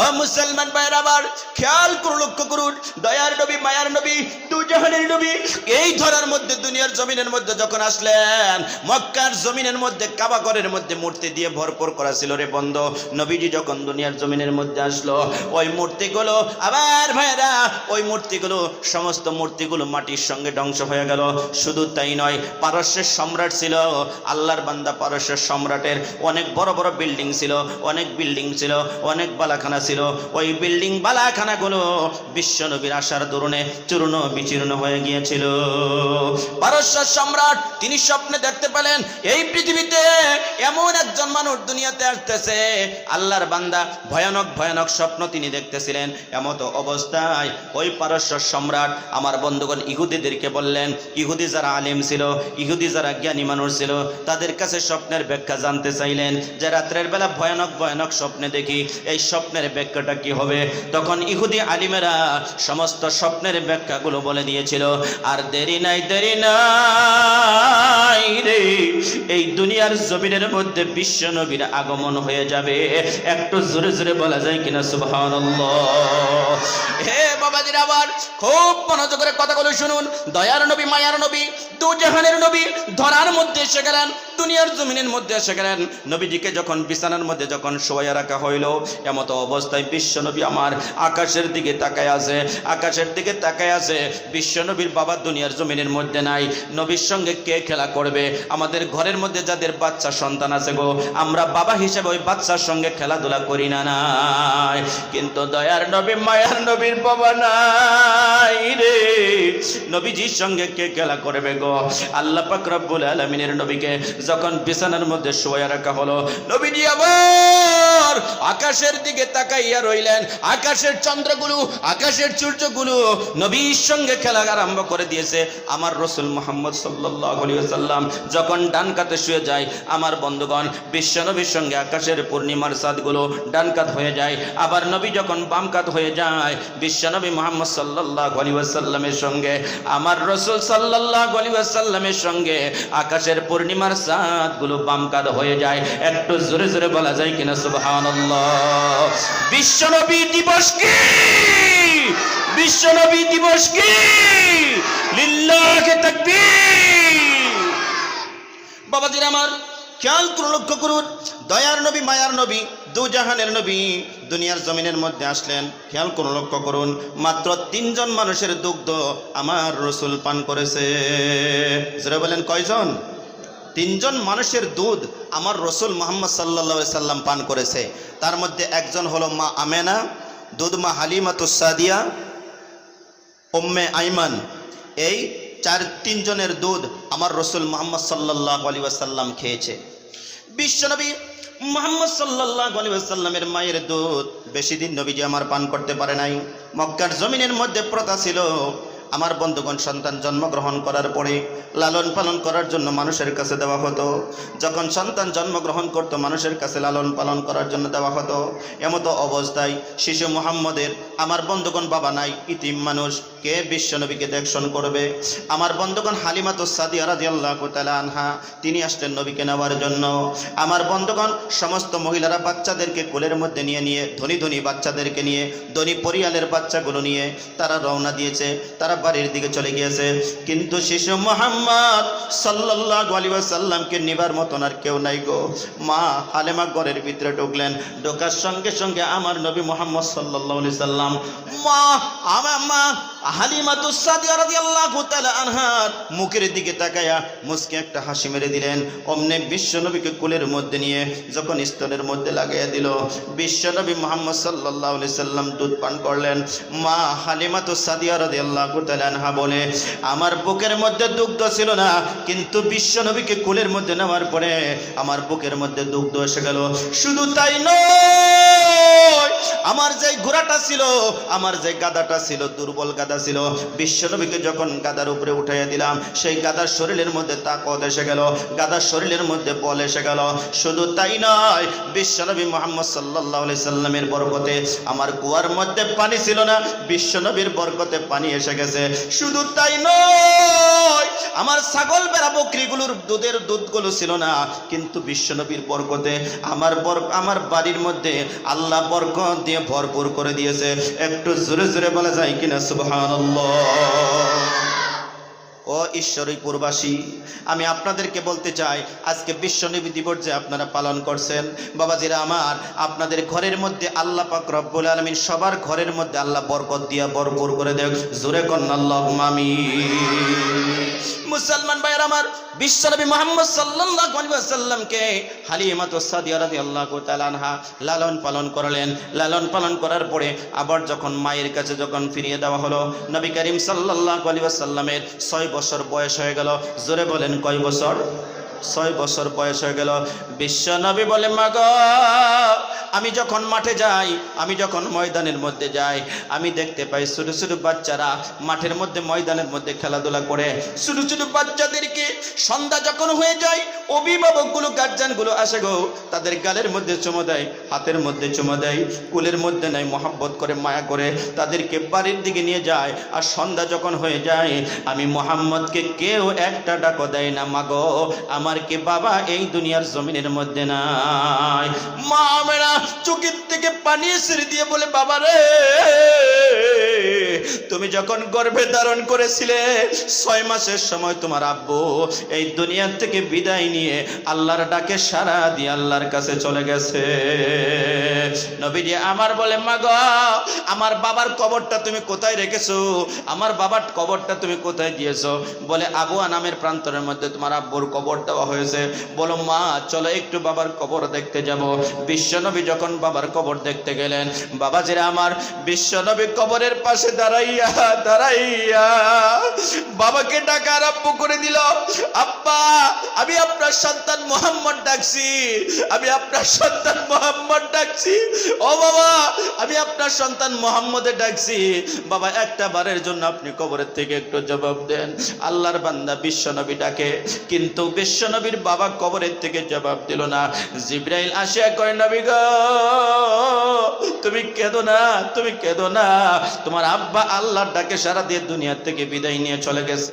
ও মুসলমান ভাইয়ের আবার খেয়াল করুন, লক্ষ্য করুন। দয়ার নবী, মায়ার নবী, দুজাহানের নবী, এই ধরার মধ্যে, দুনিয়ার জমিনের মধ্যে যখন আসলেন, মক্কার জমিনের মধ্যে কাবাগরের মধ্যে মূর্তি দিয়ে ভরপুর করা ছিল রে বন্ধ। নবীজি যখন দুনিয়ার জমিনের মধ্যে আসলো, ওই মূর্তিগুলো, আবার ভাইয়েরা, ওই মূর্তিগুলো, সমস্ত মূর্তিগুলো মাটির সঙ্গে ধ্বংস হয়ে গেল। শুধু তাই নয়, পারস্যের সম্রাট ছিল। আল্লাহর বান্দা পারস্যের সম্রাটের অনেক বড় বড় বিল্ডিং ছিল, অনেক বিল্ডিং ছিল, অনেক বালাখানা ছিল। ওই বিল্ডিং বালাখানাগুলো বিশ্ব নবীর আসার দরুনে চূর্ণ বিচীর্ণ হয়ে গিয়েছিল। পারস্য সম্রাট, তিনি স্বপ্নে দেখতে পেলেন, এই পৃথিবীতে এমন একজন মানুষ দুনিয়াতে আসতেছে, আল্লাহর বান্দা ভয়ানক ভয়ানক স্বপ্ন তিনি দেখতেছিলেন। এমত অবস্থায় ওই পারস্য সম্রাট আমার বন্ধুগণ ইহুদিদেরকে বললেন, ইহুদি যারা আলিম ছিল, ইহুদি যারা জ্ঞানী মানুষ ছিল, তাদের কাছে স্বপ্নের ব্যাখ্যা জানতে চাইলেন যে রাত্রের বেলা ভয়ানক ভয়ানক স্বপ্নে দেখি, এই স্বপ্নের ব্যাখ্যাটা কি হবে? তখন ইহুদি আলিমেরা সমস্ত স্বপ্নের ব্যাখ্যাগুলো বলে দিয়েছিল, আর দেরি নাই দেরি নাই রে এই দুনিয়ার জমিনের মধ্যে বিশ্ব নবীর আগমন হয়ে যাবে। একটু জোরে জোরে বলা যায় কিনা, সুবহানাল্লাহ। হে আবার, খুব মনোযোগ করে কথাগুলো শুনুন। দয়ার নবী, মায়ার নবী দু জাহানের নবী ধরার মধ্যে এসে গেলেন, দুনিয়ার জমিনের মধ্যে এসে গেলেন। নবীজিকে যখন বিছানার মধ্যে যখন শোয়া রাখা হইল, এমত অবস্থায় বিশ্ব নবী আমার আকাশের দিকে তাকায় আছে, আকাশের দিকে তাকায় আছে। বিশ্ব নবীর বাবা দুনিয়ার জমিনের মধ্যে নাই। নবীর সঙ্গে কে খেলা করবে? আমাদের ঘরের মধ্যে যাদের বাচ্চা সন্তান আছে গো, আমরা বাবা হিসেবে ওই বাচ্চার সঙ্গে খেলাধুলা করি না নাই কিন্তু দয়ার নবী, মায়ার নবীর বাবা নাই রে। নবীজির সঙ্গে কে খেলা করবে গো? আল্লাহ পাক রব্বুল আলামিনের নবীকে যখন বিছানার মধ্যে শোয়া রাখা হলো, নবীজি আবার আকাশের দিকে তাকাইয়া রইলেন। আকাশের চন্দ্রগুলো, আকাশের সূর্যগুলো নবীর সঙ্গে খেলা আরম্ভ করে দিয়েছে। আমার রসুল মোহাম্মদ সাল্লাল্লাহু আলাইহি ওয়াসাল্লাম যখন ডান কাতে শুয়ে যায়। আমার বন্ধুগণ বিশ্ব নবীর সঙ্গে আকাশের পূর্ণিমার চাঁদগুলো ডান কাত হয়ে যায়। আবার নবী যখন বাম কাত হয়ে যায় বিশ্ব নবী মোহাম্মদ সাল্লাল্লাহু আলাইহি ওয়াসাল্লামের সঙ্গে, আমার রসুল সাল্লাল্লাহু আলাইহি ওয়াসাল্লামের সঙ্গে আকাশের পূর্ণিমার চাঁদগুলো বাম কাত হয়ে যায়। একটু জোরে জোরে বলা যায় কিনা, সুবহানাল্লাহ। বিশ্ব নবী দিবস কি? বিশ্ব নবী দিবস কি? লিল্লাহে তাকবীর। বাবাজির আমার, খেয়াল করুন লক্ষ্য করুন, দয়ার নবী, মায়ার নবী দু জাহানের নবী দুনিয়ার জমিনের মধ্যে আসলেন। খেয়াল করুন লক্ষ্য করুন, মাত্র তিনজন মানুষের দুগ্ধ আমার রসুল পান করেছে। যারা বলেন, কয়জন? তিনজন মানুষের দুধ আমার রসুল মোহাম্মদ সাল্লা সাল্লাম পান করেছে। তার মধ্যে একজন হলো মা আমেনা, দুধ মা হালিমাতুসাদিয়া ওম্মে আইমান। এই চার তিনজনের দুধ আমার রসুল মোহাম্মদ সাল্লাহ আলী ওয়াসাল্লাম খেয়েছে। বিশ্বনবী মোহাম্মদ সাল্লাহ আলী ওয়াসাল্লামের মায়ের দুধ বেশি দিন নবীজি আমার পান করতে পারে নাই। মক্কার জমিনের মধ্যে প্রথা ছিল, আমার বন্ধুগণ সন্তান জন্মগ্রহণ করার পরে লালন পালন করার জন্য মানুষের কাছে দেওয়া হতো। যখন সন্তান জন্মগ্রহণ করতো, মানুষের কাছে লালন পালন করার জন্য দেওয়া হতো। এমতো অবস্থায় শিশু মোহাম্মদের আমার বন্ধুগণ বাবা নাই, ইতিম মানুষ। কে বিশ্বনবীকে দেখশন করবে? আমার বন্ধুগণ হালিমাতুস সাদিয়া আনহা, তিনি আসলেন নবীকে নেওয়ার জন্য। আমার বন্ধুগণ, সমস্ত মহিলারা বাচ্চাদেরকে কোলের মধ্যে নিয়ে নিয়ে, ধনী ধনী বাচ্চাদেরকে নিয়ে, ধনী পরিয়ালের বাচ্চাগুলো নিয়ে তারা রওনা দিয়েছে, তারা বাড়ির দিকে চলে গিয়েছে। কিন্তু শিশু মোহাম্মদ সাল্লাল্লাহু আলাইহি ওয়াসাল্লামকে নিবার মতন আর কেউ নাই গো। মা হালেমা ঘরের ভিতরে ঢুকলেন, ঢোকার সঙ্গে সঙ্গে আমার নবী মোহাম্মদ সাল্লাল্লাহু আলাইহি সাল্লাম মা, আমার মা মুখের দিকে তাকায়া মুসকে একটা হাসি মেরে দিলেন। অমনে বিশ্বনবীকে কোলের মধ্যে নিয়ে যখন স্তনের মধ্যে লাগাইয়া দিল, বিশ্বনবী মোহাম্মদ আলাইহি সাল্লাম দুধ পান করলেন। মা হালিমাতুস সাদিয়া রাদিয়াল্লাহু তাআলা আনহা বলে, আমার বুকের মধ্যে দুগ্ধ ছিল না, কিন্তু বিশ্বনবীকে কুলের মধ্যে নেওয়ার পরে আমার বুকের মধ্যে দুগ্ধ এসে গেল। শুধু তাই নয় আমার যে ঘোড়াটা ছিল, আমার যে গাদাটা ছিল, দুর্বল গাদা ছিল। বিশ্বনবীকে যখন গাদার উপরে উঠাইয়া দিলাম, সেই গাদার শরীরের মধ্যে তাকত এসে গেল, গাদার শরীরের মধ্যে বল এসে গেল। শুধু তাই নয়, বিশ্বনবী মোহাম্মদ সাল্লাহ সাল্লামের বরকতে আমার কুয়ার মধ্যে পানি ছিল না, বিশ্বনবীর বরকতে পানি এসে গেছে। শুধু তাই নয়, আমার ছাগল বেড়া বকরিগুলোর দুধের দুধগুলো ছিল না, কিন্তু বিশ্বনবীর বরকতে আমার বর আমার বাড়ির মধ্যে আল্লাহ বরকত দিয়ে ভরপুর করে দিয়েছে। একটু জোরে জোরে বলা যায় কিনা? সুবহানাল্লাহ। ও ঈশ্বরী পূর্বাসী, আমি আপনাদেরকে বলতে চাই, আজকে বিশ্ব নবী দিবস যে আপনারা পালন করছেন, বাবাজিরা আমার, আপনাদের ঘরের মধ্যে আল্লাহ পাক রব্বুল আলমিন, সবার ঘরের মধ্যে আল্লাহ বরকত দিয়া ভরপুর করে দেখ জোরে কন্নাল্লাহ মামি মুসলমান ভাইয়ের আমার বিশ্বনবী মোহাম্মদ সাল্লাল্লাহু আলাইহি ওয়াসাল্লামকে হালিমাতু সাদিয়া রাদিয়াল্লাহু তাআলা আনহা লালন পালন করলেন। লালন পালন করার পরে আবার যখন মায়ের কাছে যখন ফিরিয়ে দেওয়া হলো, নবী করিম সাল্লাল্লাহু আলাইহি ওয়াসাল্লামের ছয় বছর বয়স হয়ে গেল। জোরে বলেন কয় বছর? ছয় বছর বয়স হয়ে গেল। বিশ্ব নবী বলে, মাগ, আমি যখন মাঠে যাই, আমি যখন ময়দানের মধ্যে যাই, আমি দেখতে পাই ছোট ছোট বাচ্চারা মাঠের মধ্যে, ময়দানের মধ্যে খেলাধুলা করে। ছোট ছোট বাচ্চাদেরকে সন্ধ্যা যখন হয়ে যায় অভিভাবকগুলো গার্জানগুলো আসে গো, তাদের গালের মধ্যে চুমো দেয়, হাতের মধ্যে চুমো দেয়, কুলের মধ্যে নেয় মহাব্বত করে, মায়া করে তাদেরকে বাড়ির দিকে নিয়ে যায়। আর সন্ধ্যা যখন হয়ে যায়, আমি মোহাম্মদকে কেউ একটা ডাকো দেয় না, মাগো, আমার কি বাবা এই দুনিয়ার জমিনের মধ্যে নাই। মা মেরা চোখের থেকে পানি ছেড়ে দিয়ে বলে, বাবা রে তুমি যখন গর্ভে ধারণ করেছিলে, ছয় মাসের সময় তোমার আব্বু এই দুনিয়ার থেকে বিদায় নিয়ে আল্লাহর ডাকে সারা দিয়ে আল্লাহর কাছে চলে গেছে। নবীজি আমার বলে, মাগ, আমার বাবার কবরটা তুমি কোথায় রেখেছো? আমার বাবার কবরটা তুমি কোথায় দিয়েছ? বলে, আবু আনামের প্রান্তরের মধ্যে তোমার আব্বুর কবর দেওয়া হয়েছে। বলো, মা, চলো একটু বাবার কবর দেখতে যাব। বিশ্বনবী যখন বাবার কবর দেখতে গেলেন, বাবাজিরা আমার, বিশ্বনবী কবরের পাশে দাঁড়াইয়া দাঁড়াইয়া বাবাকে ডাকা আরম্ভ করে দিল। আব্বা আমি আপনার সন্তান মোহাম্মদ ডাকছি, আমি আপনার সন্তান মোহাম্মদ ডাকছি। ও বাবা, আমি আপনার সন্তান মোহাম্মদে ডাকছি। বাবা, একটা বারের জন্য আপনি কবরের থেকে একটু জবাব দেন। আল্লাহর বান্দা বিশ্বনবী ডাকে, কিন্তু বিশ্বনবীর বাবা কবরের থেকে জবাব দিল না। জিব্রাইল আসিয়া কয়, নবী গো, তুমি কেঁদো না, তুমি কেঁদো না। তোমার আব্বা আল্লাহর ডাকে সারা দিয়ে দুনিয়ার থেকে বিদায় নিয়ে চলে গেছে।